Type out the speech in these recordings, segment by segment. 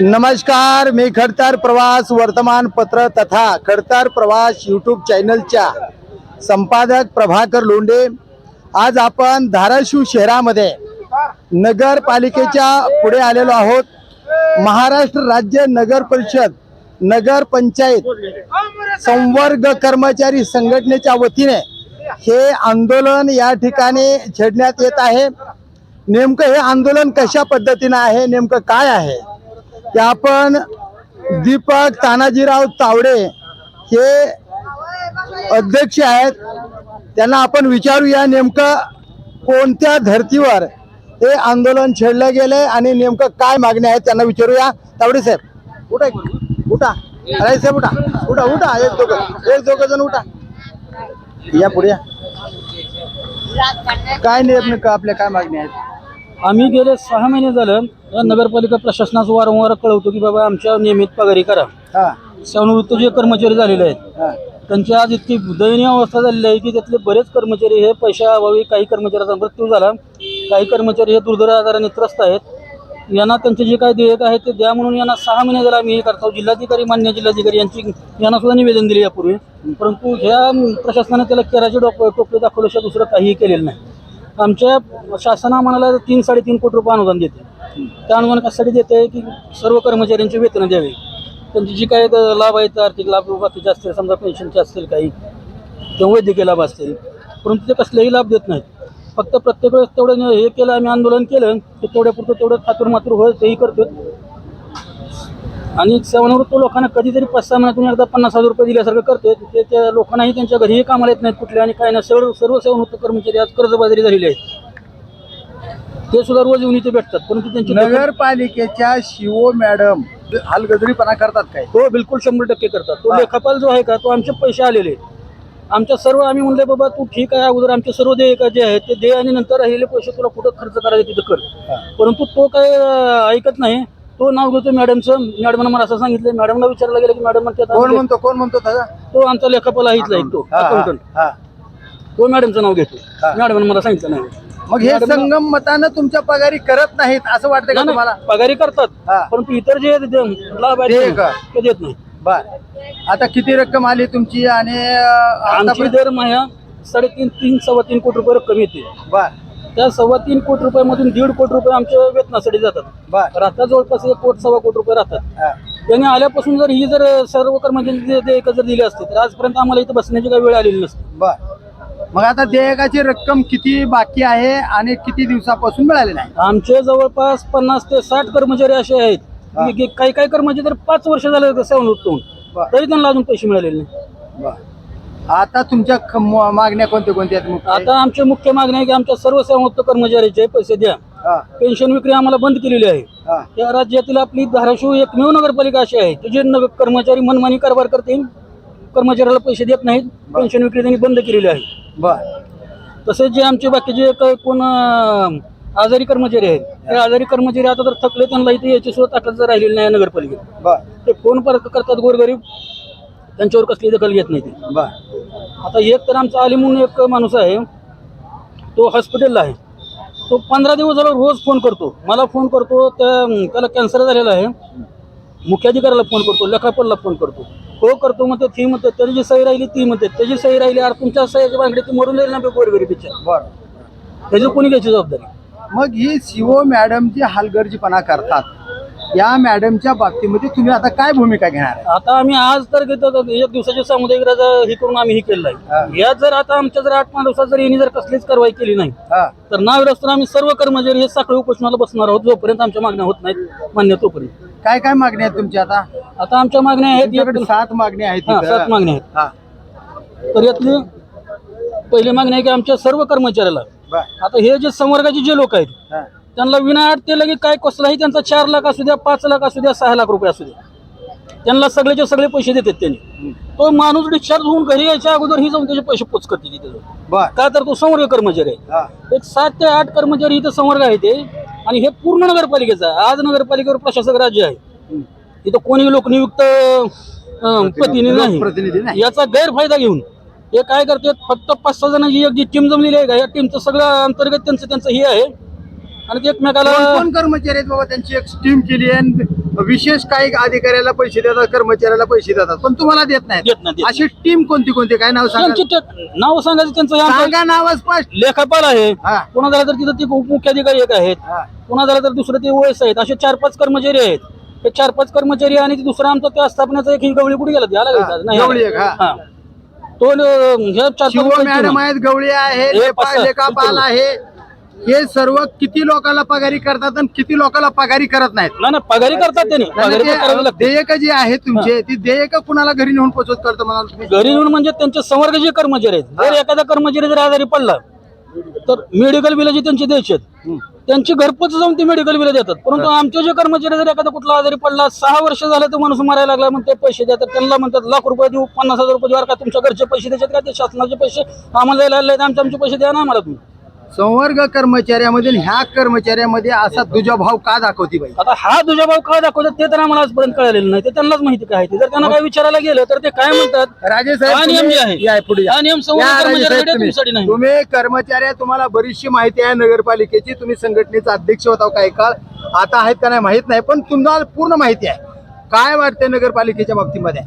नमस्कार मी खडतार प्रवास वर्तमानपत्र तथा खडतार प्रवास यूट्यूब चॅनलच्या संपादक प्रभाकर लोंडे आज आपण धाराशिव शहरामध्ये नगरपालिकेच्या पुढे आलेलो आहोत. महाराष्ट्र राज्य नगर परिषद नगर पंचायत संवर्ग कर्मचारी संघटनेच्या वतीने हे आंदोलन या ठिकाणी छेडण्यात येत आहे. नेमकं हे आंदोलन कशा पद्धतीनं आहे नेमकं काय आहे? ते आपण दीपक तानाजीराव तावडे हे अध्यक्ष आहेत. त्यांना आपण विचारूया नेमकं कोणत्या धर्तीवर हे आंदोलन छेडलं गेलंय आणि नेमकं काय मागणी आहे त्यांना विचारूया. तावडे साहेब उठा उठा. अरे साहेब उठा. उठा उठा. एक दोघं. एक दोघं जण उठा. या पुढे या. काय नेमकं आपल्या काय मागणी आहेत? आम्ही गेले सहा महिने झालं. या नगरपालिका प्रशासनास वारंवार कळवतो की बाबा आमच्या नियमित पगारी करा. सेवानिवृत्त जे कर्मचारी झालेले आहेत त्यांची आज इतकी दयनीय अवस्था झालेली आहे की त्यातले बरेच कर्मचारी हे पैशाअभावी काही कर्मचाऱ्याचा मृत्यू झाला. काही कर्मचारी हे दुर्धर आजाराने त्रस्त आहेत. यांना त्यांचे जे काही देयक आहे ते द्या म्हणून यांना सहा महिने झाला आम्ही हे करतो जिल्हाधिकारी मान्य जिल्हाधिकारी यांची यांना सुद्धा निवेदन दिले यापूर्वी. परंतु ह्या प्रशासनाने त्याला केराचे डोक टोपले दाखवल्याशिवाय दुसरं काहीही केलेलं नाही. आमच्या शासन आम्हाला तीन साडेतीन कोटी रुपये अनुदान देते. त्या अनुदान कशासाठी देते की सर्व कर्मचाऱ्यांची वेतन द्यावी. त्यांची जी काही लाभ आहेत आर्थिक लाभ बाकीचे असतील समजा पेन्शनचे असतील काही किंवा वैद्यकीय लाभ असतील परंतु ते कसलेही लाभ देत नाहीत. फक्त प्रत्येक वेळेस तेवढं हे केलं आम्ही आंदोलन केलं ते तेवढ्यापुरतं तेवढं खातूर मातूर होईल तेही करतो आणि सेवानिवृत्त लोकांना कधीतरी पाच सहा महिन्यातून एकदा पन्नास हजार रुपये दिल्यासारखं करते ते त्या लोकांनाही त्यांच्या घरीही कामाला येत नाहीत कुठले आणि काय नाही सर्व सर्व सेवानिवृत्त कर्मचारी आज कर्जबाजारी झालेले आहेत ते सुद्धा रोज येऊन इथे भेटतात परंतु त्यांची नगरपालिकेच्या शिवो मॅडम हलगजरीपणा करतात काय हो बिलकुल शंभर टक्के करतात तो. लेखापाल जो आहे का तो आमचे पैसे आलेले आहेत. आमच्या सर्व आम्ही म्हणले बाबा तू ठीक आहे अगोदर आमचे सर्व देयक जे आहेत ते दे आणि नंतर राहिलेले पैसे तुला कुठं खर्च करायचे तिथं कर. परंतु तो काय ऐकत नाही तो नाव घेतो मॅडमचं. मॅडमनं मला असं सांगितलं. मॅडमला विचारलं गेलं की मॅडम कोण म्हणतो? कोण म्हणतो दादा? तो आमचा लेखापाल आहे इथला एक तो हा, हा, अकाउंटंट हा. तो मॅडमचं नाव घेतो. मॅडमनं मला सांगितलं नाही. मग हे संगम मतानं तुमच्या पगारी करत नाहीत असं वाटतं का तुम्हाला नाही, पगारी करतात. परंतु इतर जे लाभ ते आहेत का? ते देत नाही. बर. आता किती रक्कम आली तुमची आणि अं, आमची आतापर्यंत- दर साडेतीन तीन सव्वा तीन कोटी रुपये रक्कम येते. बर. त्या सव्वा तीन कोटी रुपयामधून दीड कोटी रुपये आमच्या वेतनासाठी जातात. राहतात जवळपास एक कोट सव्वा कोटी रुपये राहतात. त्यांनी आल्यापासून जर ही जर सर्व कर्मचारी देयक जर दिली असते तर आजपर्यंत आम्हाला इथं बसण्याची काही वेळ आलेली नसते. बर. मग आता देयकाची रक्कम किती बाकी आहे आणि किती दिवसापासून मिळाली नाही? आमचे जवळपास पन्नास ते साठ कर्मचारी असे आहेत. की काही काही कर्मचारी तर पाच वर्ष झाले होऊन बर. तरी त्यांना अजून पैसे मिळालेले नाही. बर. आता तुमच्या ख- म- मागण्या कोणत्या कोणत्या आहेत? मुख्य? आता आमची मुख्य मागणी आहे की आमच्या सर्व सेवामुक्त कर्मचाऱ्याचे पैसे द्या. हा, पेन्शन विक्री आम्हाला बंद केलेली आहे. हा. या राज्यातील आपली धाराशिव एकमेव नगरपालिका अशी आहे की जे नगर कर्मचारी मनमानी कारभार करतील कर्मचाऱ्याला पैसे देत नाहीत पेन्शन विक्री त्यांनी बंद केलेली आहे. बर. तसेच जे आमचे बाकीचे काही कोण अं, आजारी कर्मचारी आहेत ते आजारी कर्मचारी आता जर थकले त्यांना इथे याची सुद्धा ताकद राहिलेली नाही नगरपालिकेत. बर. ते फोन पर करतात गोरगरीब? त्यांच्यावर कसली दखल घेत नाही ते. बर. आता एक तर आमचा अली म्हणून एक माणूस आहे तो हॉस्पिटलला आहे. तो पंधरा दिवस झाला रोज फोन करतो. मला फोन करतो त्या त्याला कॅन्सर झालेला आहे. मुख्याधिकाऱ्याला फोन करतो लेखापालला फोन करतो. हो करतो म्हणते ती म्हणते त्याची जी सही राहिली ती म्हणते. त्याची सही राहिली अरे तुमच्या सह्याच्या बांगडी ती मरून जाईल ना गोरगरीबीच्या बर. त्याची कोणी घ्यायची जबाबदारी? मग ही सीओ मॅडम जी हलगर्जीपणा करतात. या मॅडमच्या बाबतीमध्ये तुम्ही आता काय भूमिका घेणार? आता आम्ही आज तर घेतो एक दिवसाची सामुदायिक रजा हे करून आम्ही हे केलेलं हा. आहे यात जर आता आमच्या जर आठ पाच दिवसात जर यांनी जर कसलीच कारवाई केली नाही हा. तर नाव आम्ही सर्व कर्मचारी हे साखळी उपोषणाला बसणार आहोत जोपर्यंत आमच्या मागण्या होत नाहीत मान्य तोपर्यंत. काय काय मागणी आहेत तुमची आता? आता आमच्या मागण्या आहेत सात मागणी आहेत. सात मागण्या आहेत. तर यातली पहिली मागणी आहे की आमच्या सर्व कर्मचाऱ्याला आता हे जे संवर्गाचे जे लोक आहेत. त्यांना विनाअट ते लगे काय कसलाही त्यांचा चार लाख असू द्या पाच लाख असू द्या सहा लाख रुपये असू द्या. त्यांना सगळेचे सगळे पैसे देतात त्यांनी. तो माणूस डिस्चार्ज होऊन घरी यायच्या अगोदर ही जाऊन त्याचे पैसे पोच करते तिथे. का तर तो संवर्ग कर्मचारी आहे. एक सात ते आठ कर्मचारी इथं संवर्ग आहे ते. आणि हे पूर्ण नगरपालिकेचं आहे. आज नगरपालिकेवर प्रशासक राज्य आहे. इथं कोणी लोकनियुक्त प्रतिनिधी नाही. याचा गैरफायदा घेऊन. हे काय करतात फक्त पाच सहा जणांची एक जी टीम जमलेली आहे का? या टीमचं सगळं अंतर्गत त्यांचं त्यांचं हे आहे. आणि ते एकमेकाला कोण कोण कर्मचारी आहेत बाबा? त्यांची एक स्कीम केली आणि विशेष काही अधिकाऱ्याला पैसे देतात कर्मचाऱ्याला पैसे देतात पण तुम्हाला देत देत नाही, नाही देत अशी टीम कोणती कोणती? काय नाव सांगा त्यांची ते- नाव सांगायचं त्यांचं हे आमचं सांगा नाव स्पष्ट. लेखापाल आहे. हा. पुन्हा झालं तर तिथं ते उपमुख्याधिकारी एक आहेत. हा. पुन्हा झालं तर दुसरं ते ओएस आहेत. असे चार पाच कर्मचारी आहेत. हे चार पाच कर्मचारी आणि ते दुसरं आमचं त्या स्थापनेचा एक ही गवळी कुठे गेला? याला हा, घ्यायचा नाही गवळी एक, हा. हा. तो हे चार पाच शिव लोकांची मॅडम आहेत गवळी आहे हे लेपा- पाच- लेखापाल आहे. हे सर्व किती लोकांना पगारी करतात आणि किती लोकांना पगारी करत नाहीत? नाही नाही पगारी करतात त्यांनी. पगारी पण करावी ते लागते. देयक जी आहे तुमचे ती देयक कुणाला घरी नेऊन पोचवत करतो म्हणाल तुम्ही? घरी येऊन म्हणजे त्यांचे संवर्ग जे कर्मचारी आहेत. जर एखादा कर्मचारी जर आजारी पडला तर मेडिकल बिल जे त्यांचे द्यायचे आहेत, त्यांची घरपोच जाऊन ते मेडिकल बिल देतात. परंतु आमचे जे कर्मचारी जर एखादा कुठला आजारी पडला सहा वर्ष झालं तो माणूस मरायला लागला मग ते पैसे देतात. त्यांना म्हणतात लाख रुपये देऊ पन्नास हजार रुपये देऊ. का तुमच्या घरचे पैसे द्यायचे का? ते शासनाचे पैसे आम्हाला द्यायला लागले आमचे आमचे पैसे द्या ना आम्हाला तुम्ही. संवर्ग कर्मचाऱ्यामध्ये आणि ह्या कर्मचाऱ्यामध्ये असा दुजाभाव का दाखवती बाई आता हा भाऊ का दाखवतात ते तर आम्हाला आजपर्यंत कळलेलं नाही ते त्यांनाच माहिती काय ते. जर त्यांना काय विचारायला गेलं तर ते काय म्हणतात राजे हा नियम जे आहे. साहेब या पुढे या. हा नियम संवर्ग या, राजे कर्मचाऱ्याकडे साहेब, तुम्ही. तुमच्यासाठी नाही. तुम्ही कर्मचारी आहे, तुम्हाला बरीचशी माहिती आहे नगरपालिकेची तुम्ही संघटनेचा अध्यक्ष होता काही काळ आता आहेत का नाही माहीत नाही पण तुम्हाला पूर्ण माहिती आहे काय वाटते नगरपालिकेच्या बाबतीमध्ये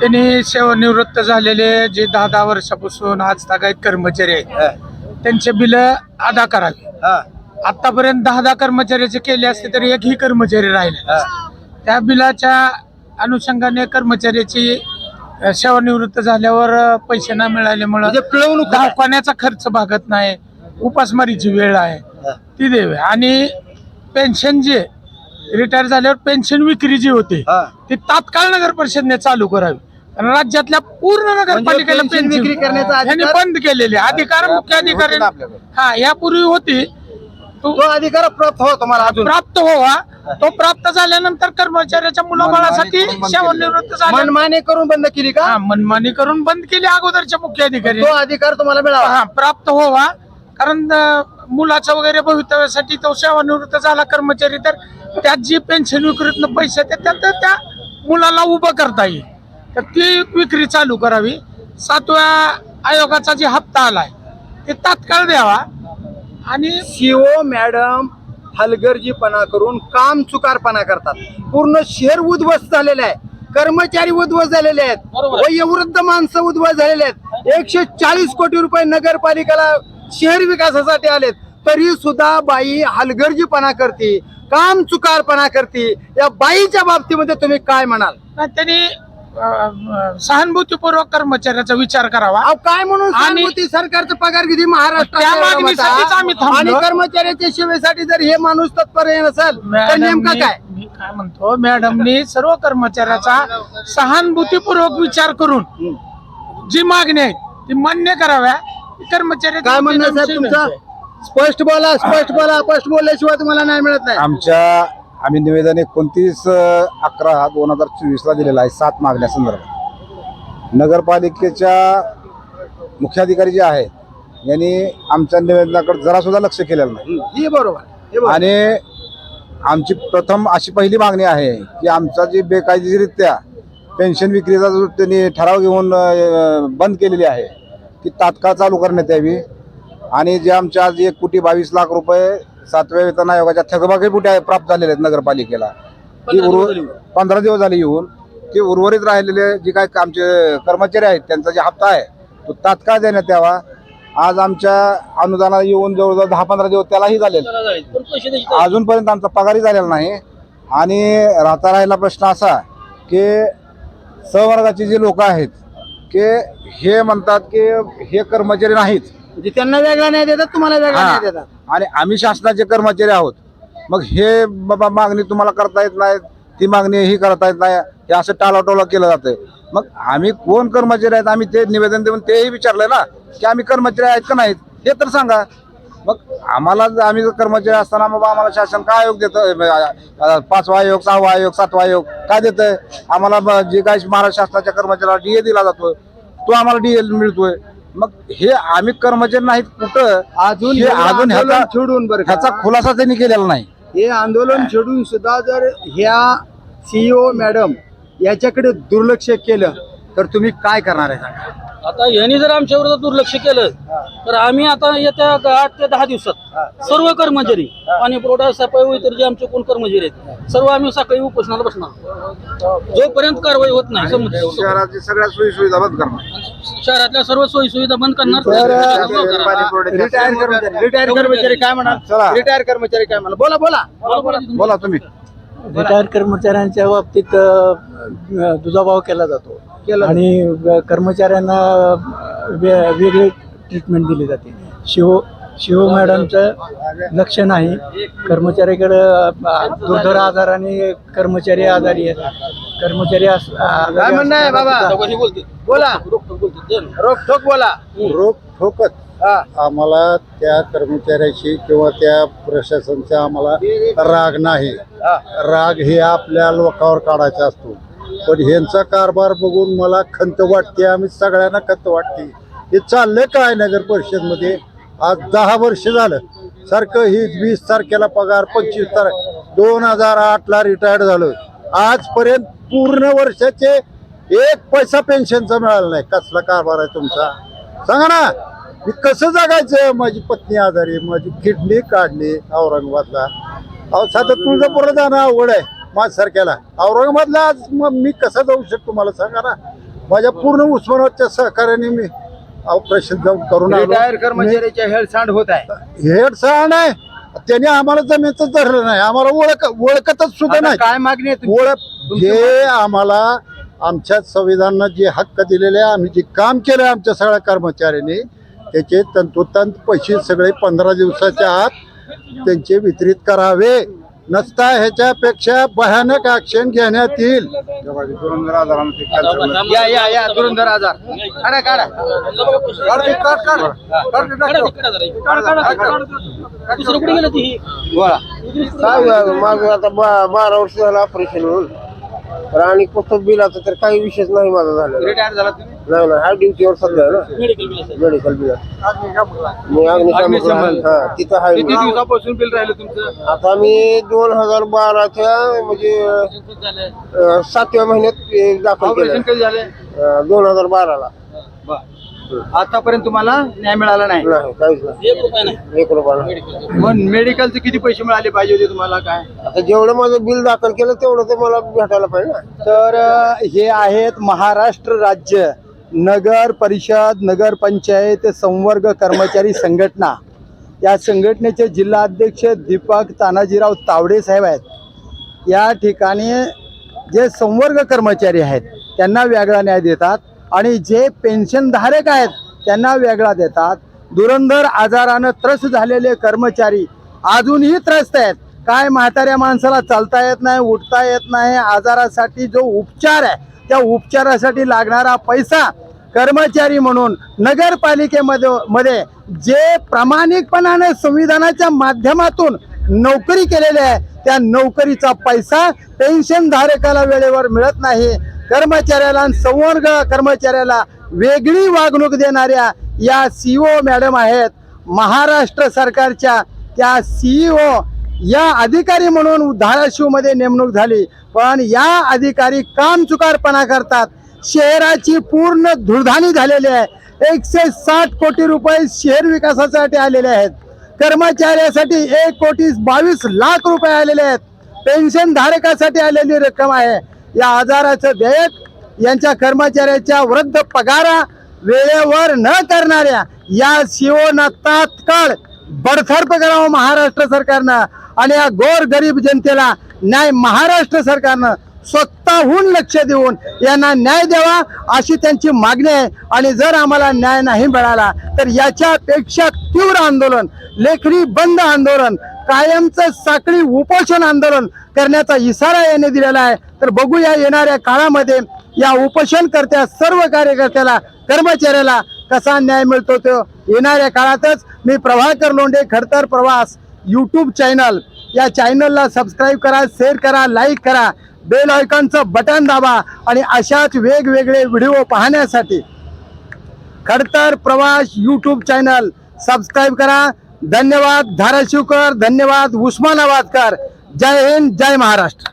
त्यांनी सेवानिवृत्त झालेले जे दहा दहा वर्षापासून आज तागायत कर्मचारी आहेत त्यांचे बिल अदा करावे हा, आतापर्यंत दहा दहा कर्मचाऱ्याचे केले असते तरी एकही कर्मचारी राहिले. त्या बिलाच्या अनुषंगाने कर्मचाऱ्याची सेवानिवृत्त झाल्यावर पैसे न मिळाल्यामुळं म्हणजे पिळवणूक. दवाखान्याचा खर्च भागत नाही उपासमारीची वेळ आहे. ती देवे आणि पेन्शन जे रिटायर झाल्यावर पेन्शन विक्री जी होते. ती तात्काळ नगर परिषदने चालू करावी राज्यातल्या पूर्ण नगरपालिकेला पेन्शन पेन्शन विक्री करण्याचा यांनी बंद केलेले अधिकार मुख्य अधिकारी होते ना आपल्याकडे. हा यापूर्वी होती. तो तो अधिकार प्राप्त हो तुम्हाला अजून. प्राप्त व्हावा. तो प्राप्त झाल्यानंतर कर्मचाऱ्याच्या मुलाबाळासाठी सेवानिवृत्त झाले. मनमानी करून बंद केली का? हा मनमानी करून बंद केली अगोदरच्या मुख्य अधिकारी. तो अधिकार तुम्हाला मिळावा. हा प्राप्त व्हावा. कारण अं, मुलाचं वगैरे भवितव्यासाठी तो सेवानिवृत्त झाला कर्मचारी तर त्यात जी पेन्शन विक्रीतनं पैसे येतात त्यात त्या मुलाला उभं करता येईल. तर ती विक्री चालू करावी. सातव्या आयोगाचा जे हप्ता आलाय ते तात्काळ द्यावा. आणि सीओ मॅडम हलगर्जीपणा करून काम चुकारपणा करतात. पूर्ण शहर उद्ध्वस्त झालेले आहे कर्मचारी उद्ध्वस्त झालेले आहेत. वयोवृद्ध माणसं उद्ध्वस्त झालेले आहेत. एकशे चाळीस कोटी रुपये नगरपालिकेला शहर विकासासाठी आलेत. तरी सुद्धा बाई हलगर्जीपणा करते काम चुकारपणा करते. या बाईच्या बाबतीमध्ये तुम्ही काय म्हणाल? त्यांनी सहानुभूतीपूर्वक कर्मचाऱ्याचा विचार करावा. अहो काय म्हणून आणि- सहानुभूती? सरकारचं पगार किती महाराष्ट्र त्या मागणीसाठीच आम्ही थांबलो. आणि कर्मचाऱ्याच्या सेवेसाठी जर हे माणूस तत्पर नसेल तर मॅडमनी- नेमकं काय? मी काय म्हणतो मॅडमनी सर्व कर्मचाऱ्याचा सहानुभूतीपूर्वक विचार करून जी मागणी आहे ती मान्य कराव्या. कर्मचारी काय म्हणणं आहे साहेब तुमचं? स्पष्ट बोला स्पष्ट बोला स्पष्ट बोलल्याशिवाय तुम्हाला नाही मिळत नाही. आमच्या आम्ही निवेदन एकोणतीस अकरा दोन हजार चोवीसला दिलेलं आहे सात मागण्या संदर्भात. नगरपालिकेच्या मुख्याधिकारी जे आहेत यांनी आमच्या निवेदनाकडे जरा सुद्धा लक्ष केलेलं नाही. हे बरोबर. आणि आमची प्रथम अशी पहिली मागणी आहे की आमचा जी बेकायदेशीरित्या पेन्शन विक्रीचा जो त्यांनी ठराव घेऊन बंद केलेली आहे ती तात्काळ चालू करण्यात यावी. आणि जे आमच्या आज एक कोटी बावीस लाख रुपये सातव्या वेतन आयोगाच्या थकबाकी आहे प्राप्त झालेले आहेत नगरपालिकेला. ती उर्व पंधरा दिवस झाले येऊन. ते उर्वरित राहिलेले जे काय आमचे कर्मचारी आहेत त्यांचा जे हप्ता आहे तो तात्काळ देण्यात यावा. आज आमच्या अनुदानाला येऊन जवळजवळ दहा पंधरा दिवस त्यालाही झालेले अजूनपर्यंत आमचा पगारही झालेला नाही. आणि राहता राहिला प्रश्न असा की सहवर्गाचे जे लोक आहेत की हे म्हणतात की हे कर्मचारी नाहीत. म्हणजे त्यांना वेगळा नाही देतात तुम्हाला वेगळा. नाही देतात. आणि आम्ही शासनाचे कर्मचारी आहोत. मग हे बाबा मागणी तुम्हाला करता येत नाही ती मागणी ही करता येत नाही हे असं टालाटोला केलं जातं मग आम्ही कोण कर्मचारी आहेत आम्ही ते निवेदन देऊन तेही विचारलंय ना की आम्ही कर्मचारी आहेत का नाहीत हे तर सांगा. मग आम्हाला जर आम्ही जर कर्मचारी असताना बाबा आम्हाला शासन काय आयोग देतं? पाचवा आयोग सहावा आयोग सातवा आयोग काय देतंय? आम्हाला जे काय महाराष्ट्र शासनाच्या कर्मचाऱ्याला डीए दिला जातोय तो आम्हाला डीए मिळतोय. मग हे आम्ही कर्मचारी नाहीत कुठं? अजून हे अजून ह्याचा छेडून बरं का? ह्याचा खुलासा त्यांनी केलेला नाही. हे आंदोलन छेडून सुद्धा जर ह्या सीईओ मॅडम याच्याकडे दुर्लक्ष केलं तर तुम्ही काय करणार आहे सांगा? आता यांनी जर आमच्या विरोधात दुर्लक्ष केलं तर आम्ही आता येत्या आठ ते दहा दिवसात सर्व कर्मचारी पाणी पुरवठा सफाई इतर जे आमचे कोण कर्मचारी आहेत सर्व आम्ही सकाळी उपोषणाला बसणार जोपर्यंत कारवाई होत नाही शहराची सगळ्या सोयी सुविधा बंद करणार. शहरातल्या सर्व सोयी सुविधा बंद करणार रिटायर कर्मचारी रिटायर कर्मचारी काय म्हणाल. रिटायर कर्मचारी काय म्हणाल बोला, बोला. बोला तुम्ही. रिटायर कर्मचाऱ्यांच्या बाबतीत दुजाभाव केला जातो. आणि कर्मचाऱ्यांना वे- वेगळी ट्रीटमेंट दिली जाते. शिव शिव मॅडमचं लक्ष नाही. कर्मचाऱ्याकडं दुर्धर आजाराने कर्मचारी आजारी आहेत. कर्मचारी आस- आजारी काय म्हणणं आहे बाबा. बोला. रोखठोक बोलतील. दे ना. रोख ठोक बोला. रोख ठोकत हा. आम्हाला त्या कर्मचाऱ्याशी किंवा त्या प्रशासनचा आम्हाला राग नाही. हा. राग हे आपल्या लोकांवर काढायचा असतो. पण ह्यांचा कारभार बघून मला खंत वाटते. आम्ही सगळ्यांना खंत वाटते. हे चाललंय काय नगर परिषदमध्ये? आज दहा वर्ष झालं. सारखं ही वीस तारखेला पगार पंचवीस तारख दोन हजार आठला रिटायर्ड झालं आजपर्यंत पूर्ण वर्षाचे एक पैसा पेन्शनचा मिळाला नाही. कसला कारभार आहे तुमचा? सांगा ना. मी कसं जगायचं? माझी पत्नी आजारी माझी किडनी काढली औरंगाबादला. अहो साधं तुळजापूरला जाणं अवघड आहे माझ्यासारख्याला. औरंगाबादला आज मग मी कसं जाऊ शकतो? मला सांगा ना. माझ्या पूर्ण उस्मानाबादच्या सहकार्याने मी ऑपरेशन जाऊन करून आलो. रिटायर कर्मचाऱ्याच्या हेळसांड होत आहे. हेड सहा नाही त्याने आम्हाला जमीनच धरलं नाही. आम्हाला ओळख ओळखतच सुद्धा आता नाही. काय मागणी आहे तुमची? ओळख जे आम्हाला आमच्या संविधानानं जे हक्क दिलेले आहे, आम्ही जे काम केलं आमच्या सगळ्या कर्मचाऱ्यांनी त्याचे तंतोतंत पैसे सगळे पंधरा दिवसाच्या आत त्यांचे वितरित करावे. नसता ह्याच्यापेक्षा भयानक ऍक्शन घेण्यात येईल या या या दुरंधर आजार. काढा. काढा काढा ते, काढा. जरा. दुसरं कुठे गेलं ती? बोला. काय माझं आता बा- बारा वर्ष झालं ऑपरेशन होऊन. तर आणि कुठं बिल आता तर काही विषयच नाही माझा झालेला. रिटायर झाला तुम्ही? नाही नाही हा ड्युटीवर सध्या आहे ना? मेडिकल बिल असेल. मेडिकल बिल मी अग्निशामक. हा तिथं आहे किती मी. दिवसापासून बिल राहिलं तुमचं? आता मी दोन हजार बाराच्या म्हणजे. अं, सातव्या महिन्यात हे दाखल ऑपरेशन केलं कधी झाले दोन हजार बाराला. आतापर्यंत तुम्हाला न्याय मिळाला नाही? नाही काहीच नाही. एक रुपया नाही. एक. मग मेडिकलचे किती पैसे मिळाले पाहिजे होते तुम्हाला? काय? आता जेवढं माझं बिल दाखल केलं तेवढं ते मला भेटायला पाहिजे ना. तर अ, हे आहेत महाराष्ट्र राज्य. नगर परिषद नगर पंचायत संवर्ग कर्मचारी संघटना. या संघटनेचे जिल्हाध्यक्ष दीपक तानाजीराव तावडे साहेब आहेत. या ठिकाणी जे संवर्ग कर्मचारी आहेत त्यांना वेगळा न्याय देतात आणि जे पेन्शनधारक आहेत त्यांना वेगळा देतात. दुरंधर आजारानं त्रस्त झालेले कर्मचारी अजूनही त्रस्त आहेत. काय म्हाताऱ्या माणसाला चालता येत नाही उठता येत नाही आजारासाठी जो उपचार आहे त्या उपचारासाठी लागणारा पैसा कर्मचारी म्हणून नगरपालिकेमध्ये मध्ये जे प्रामाणिकपणाने संविधानाच्या माध्यमातून नोकरी केलेली आहे त्या नोकरीचा पैसा पेन्शन धारकाला वेळेवर मिळत नाही. कर्मचाऱ्याला संवर्ग कर्मचाऱ्याला वेगळी वागणूक देणाऱ्या या सीओ मॅडम आहेत. महाराष्ट्र सरकारच्या त्या सीईओ या अधिकारी म्हणून धाराशिवमध्ये नेमणूक झाली. पण या अधिकारी काम चुकारपणा करतात. शहराची पूर्ण धुळधाणी झालेली आहे. एकशे साठ कोटी रुपये शहर विकासासाठी आलेले आहेत. कर्मचाऱ्यासाठी एक कोटी बावीस लाख रुपये आलेले आहेत. पेन्शन धारकासाठी आलेली रक्कम आहे. या आजाराचं देयक यांच्या कर्मचाऱ्याच्या वृद्ध पगारा वेळेवर न करणाऱ्या या सीओना तात्काळ बडखर्प करावं महाराष्ट्र सरकारनं आणि या गोर गरीब जनतेला न्याय महाराष्ट्र सरकारनं स्वतःहून लक्ष देऊन यांना न्याय द्यावा अशी त्यांची मागणी आहे. आणि जर आम्हाला न्याय नाही मिळाला तर याच्यापेक्षा तीव्र आंदोलन लेखणी बंद आंदोलन कायमचं साखळी उपोषण आंदोलन करण्याचा इशारा याने दिलेला आहे. तर बघूया येणाऱ्या काळामध्ये या उपोषणकर्त्या सर्व कार्यकर्त्याला कर्मचाऱ्याला कसा न्याय मिळतो तो येणाऱ्या काळातच मी प्रभाकर लोंढे खडतर प्रवास यूट्यूब चॅनल या चॅनलला सबस्क्राईब करा शेअर करा लाईक करा. बेल आयकॉनचं बटन दाबा आणि अशाच वेगवेगळे व्हिडिओ पाहण्यासाठी खडतर प्रवास यूट्यूब चॅनल सबस्क्राईब करा. धन्यवाद. धाराशिवकर धन्यवाद. उस्मानाबादकर. जय हिंद जय महाराष्ट्र.